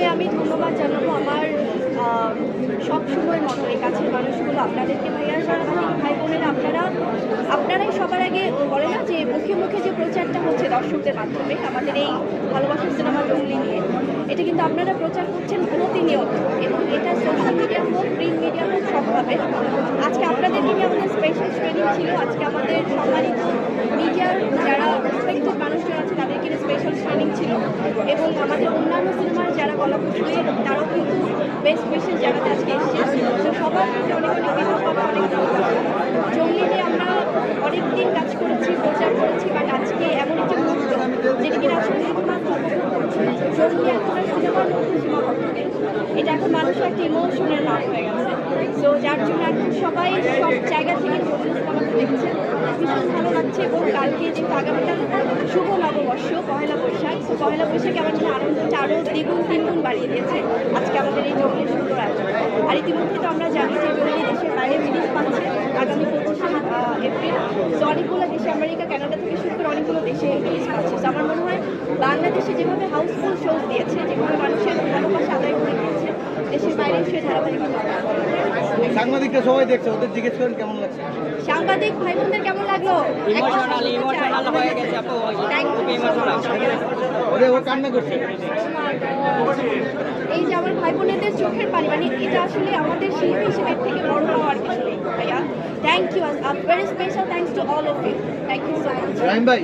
প্রথমে আমি ধন্যবাদ জানাব আমার সব সময় মতো এই কাছের মানুষগুলো, আপনাদেরকে ভাইয়া ভাই বোনেরা, আপনারা, আপনারাই সবার আগে বলে না যে মুখে মুখে যে প্রচারটা হচ্ছে দর্শকদের মাধ্যমে, আমাদের এই ভালোবাসার সিনেমা জঙ্গলি নিয়ে। এটা কিন্তু আপনারা প্রচার করছেন প্রতিনিয়ত এবং এটা সোশ্যাল মিডিয়া হোক প্রিন্ট মিডিয়া হোক সবভাবে আজকে আপনাদেরকে নিয়ে আমাদের স্পেশাল ট্রেনিং ছিল, আজকে আমাদের সম্মানিত মিডিয়ার যারা রেসপেক্টেড মানুষজন আছে তাদেরকে স্পেশাল ট্রেনিং ছিল এবং আমাদের অন্যান্য সিনেমার যারা গল্পগুলি তারাও কিন্তু বেস্ট উইশেস জানাতে আজকে এসেছে। তো সবার প্রতি অনেক অনেক কৃতজ্ঞতা অনেক নিয়ে আমরা অনেক দিন কাজ করেছি, প্রচার করেছি বাট আজকে এমন একটি মুহূর্ত যেটা কিনা আসলে জঙ্গলি এখন আর সিনেমার মধ্যে সীমাবদ্ধ নেই। এটা এখন মানুষের একটা ইমোশনের নাম হয়ে গেছে। তো যার জন্য সবাই সব জায়গা থেকে জঙ্গলি সিনেমাটা দেখছে। ভীষণ এবং কালকে যেহেতু আগামীকাল শুভ নববর্ষ পহেলা বৈশাখ। তো পহেলা বৈশাখে জন্য আনন্দটা আরও দ্বিগুণ, তিনগুণ বাড়িয়ে দিয়েছে আজকে আমাদের এই জঙ্গলি সুন্দর আয়োজন। আর ইতিমধ্যে তো আমরা জানি যে জঙ্গলি দেশের বাইরে রিলিজ পাচ্ছে আগামী পঁচিশে এপ্রিল। তো অনেকগুলো দেশে, আমেরিকা, কানাডা থেকে শুরু করে অনেকগুলো দেশে রিলিজ পাচ্ছে। তো আমার মনে হয় বাংলাদেশে যেভাবে হাউসফুল শোজ দিয়েছে, যেভাবে মানুষের ভালোবাসা আদায় করে দিয়েছে, দেশের বাইরে সে ধারাবাহিকতা সাংবাদিকরা সবাই দেখছে ওদের জিজ্ঞেস করেন কেমন লাগছে? সাংবাদিক ভাই বোনদের কেমন লাগল? ইমোশনাল ইমোশনাল হয়ে গেছে আপু you. ইমোশনাল ওরে ও কান্না করছে। এই যে আমার ভাই বোনেদের চোখের পানি মানে এটা আসলে আমাদের শিল্পী হিসেবে থেকে বড় পাওয়ার কিছু নেই ভাইয়া। Thank you very special thanks to all of you thank you so much ভাই